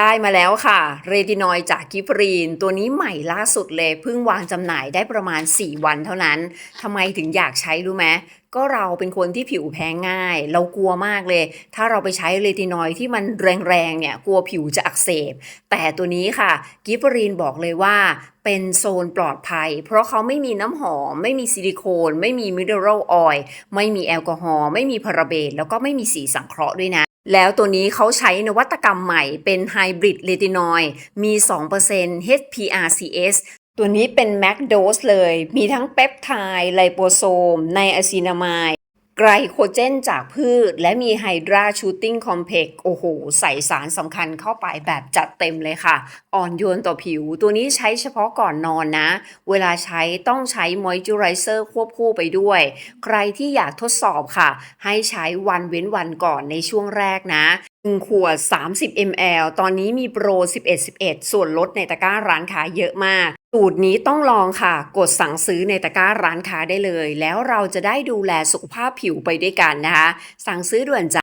ได้มาแล้วค่ะเรตินอยจากกิฟรีน ตัวนี้ใหม่ล่าสุดเลยเพิ่งวางจำหน่ายได้ประมาณ 4 วันเท่านั้นทำไมถึงอยากใช้รู้ไหมก็เราเป็นคนที่ผิวแพ้ง่าย เรากลัวมากเลย ถ้าเราไปใช้เรตินอยที่มันแรงๆเนี่ยกลัวผิวจะอักเสบ แต่ตัวนี้ค่ะกิฟรีนบอกเลยว่าเป็นโซนปลอดภัย เพราะเขาไม่มีน้ำหอม ไม่มีซิลิโคน ไม่มีมิเนอรัลออยล์ไม่มีแอลกอฮอล์ไม่มีพาราเบนแล้วก็ไม่มีสีสังเคราะห์ด้วยนะ แล้วตัวนี้เขาใช้นวัตกรรมใหม่เป็นไฮบริดเลตินอยด์มี 2% HPRCS ตัวนี้เป็นแมกโดสเลย มีทั้งเปปไทด์ไลโปโซม ไนอะซีนามาย ไกลโคเจนจากพืช และมีไฮดราชูตติ้งคอมเพล็กโอ้โห ใส่สารสำคัญเข้าไปแบบจัดเต็มเลยค่ะ อ่อนโยนต่อผิว ตัวนี้ใช้เฉพาะก่อนนอนนะ เวลาใช้ต้องใช้มอยเจอไรเซอร์ควบคู่ไปด้วย ใครที่อยากทดสอบค่ะ ให้ใช้วันเว้นวันก่อนในช่วงแรกนะ1ขวด 30 ml ตอนนี้มีโปร 11 11 ส่วนลดในตะกร้าร้านค้าเยอะมาก สูตรนี้ต้องลองค่ะ กดสั่งซื้อในตะกร้าร้านค้าได้เลย แล้วเราจะได้ดูแลสุขภาพผิวไปด้วยกันนะคะ สั่งซื้อด่วนจ้ะ